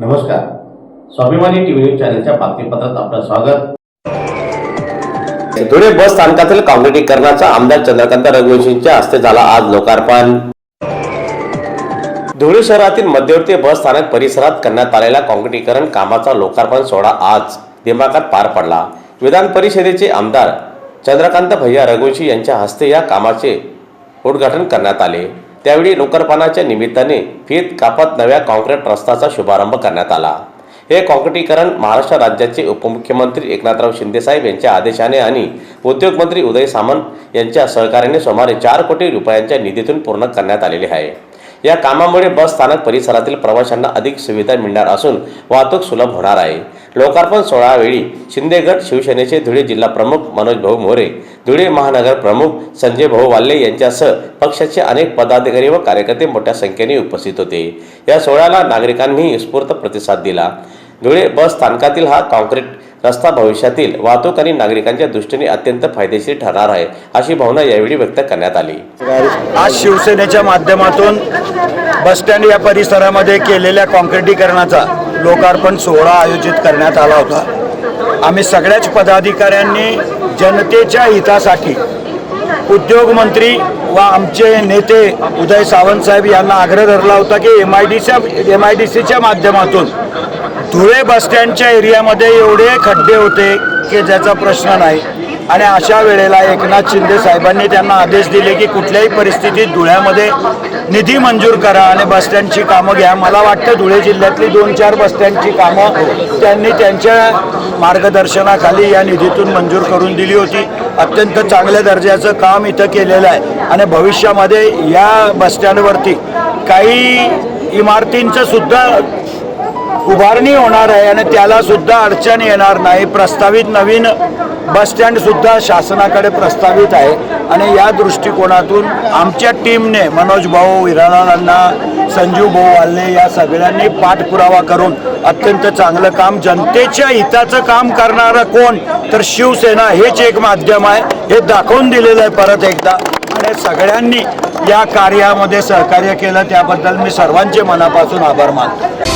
नमस्कार. स्वाभिमानी TV news चॅनलच्या बातमीपत्रात आपलं स्वागत. धुळे बस स्थानकातील काँक्रिटीकरणाचा आमदार चंद्रकांत रघुवंशींच्या हस्ते झाला आज लोकार्पण. धुळे शहरातील मध्यवर्ती बस स्थानक परिसरात करण्यात आलेल्या काँक्रिटीकरण कामाचा लोकार्पण सोहळा आज दिमागात पार पडला. विधान परिषदेचे आमदार चंद्रकांत भैया रघुवंशी यांच्या हस्ते या कामाचे उद्घाटन करण्यात आले. त्यावेळी लोकार्पणाच्या निमित्ताने फीत कापत नव्या काँक्रीट रस्त्याचा शुभारंभ करण्यात आला. हे काँक्रीटीकरण महाराष्ट्र राज्याचे उपमुख्यमंत्री एकनाथराव शिंदेसाहेब यांच्या आदेशाने आणि उद्योगमंत्री उदय सामंत यांच्या सहकार्याने सुमारे चार कोटी रुपयांच्या निधीतून पूर्ण करण्यात आलेले आहे. या कामामुळे बस स्थानक परिसरातील प्रवाशांना अधिक सुविधा मिळणार असून वाहतूक सुलभ होणार आहे. लोकार्पण सोहळावेळी शिंदेगड शिवसेनेचे धुळे जिल्हा प्रमुख मनोज भाऊ मोरे धुळे महानगर प्रमुख संजय भाऊ वाल्ले यांच्यासह पक्षाचे अनेक पदाधिकारी व कार्यकर्ते मोठ्या संख्येने उपस्थित होते. या सोहळ्याला नागरिकांनीही उत्स्फूर्त प्रतिसाद दिला. धुळे बस स्थानकातील हा कॉन्क्रीट रस्ता भविष्यातील वाहतूक आणि नागरिकांच्या दृष्टीने अत्यंत फायदेशीर ठरणार आहे अशी भावना यावेळी व्यक्त करण्यात आली. आज शिवसेनेच्या माध्यमातून बसस्टँड या परिसरामध्ये केलेल्या कॉन्क्रिटीकरणाचा लोकार्पण सोहळा आयोजित करण्यात आला होता. आम्ही सगळ्याच पदाधिकाऱ्यांनी जनतेच्या हितासाठी उद्योगमंत्री व आमचे नेते उदय सावंत साहेब यांना आग्रह धरला होता की एम आय डीच्या एम आय डी सीच्या माध्यमातून धुळे बसस्टँडच्या एरियामध्ये एवढे खड्डे होते की ज्याचा प्रश्न नाही. आणि अशा वेळेला एकनाथ शिंदे साहेबांनी त्यांना आदेश दिले की कुठल्याही परिस्थितीत धुळ्यामध्ये निधी मंजूर करा आणि बसस्टँडची कामं घ्या. मला वाटतं धुळे जिल्ह्यातली दोन चार बसस्टँडची कामं त्यांनी त्यांच्या मार्गदर्शनाखाली या निधीतून मंजूर करून दिली होती. अत्यंत चांगल्या दर्जाचं काम इथं केलेलं आहे. आणि भविष्यामध्ये या बसस्टँडवरती काही इमारतींचं सुद्धा उभारणी होणार आहे आणि त्याला सुद्धा अडचण येणार नाही. प्रस्तावित नवीन बसस्टँड सुद्धा शासनाकडे प्रस्तावित आहे. आणि या दृष्टिकोनातून आमच्या टीमने मनोज भाऊ विराणांना संजीव भाऊ वाल्ले या सगळ्यांनी पाठपुरावा करून अत्यंत चांगलं काम जनतेच्या हिताचं काम करणारं कोण? तर शिवसेना हेच एक माध्यम आहे. हे दाखवून दिलेलं आहे परत एकदा. आणि सगळ्यांनी या कार्यामध्ये सहकार्य केलं त्याबद्दल मी सर्वांचे मनापासून आभार मानतो.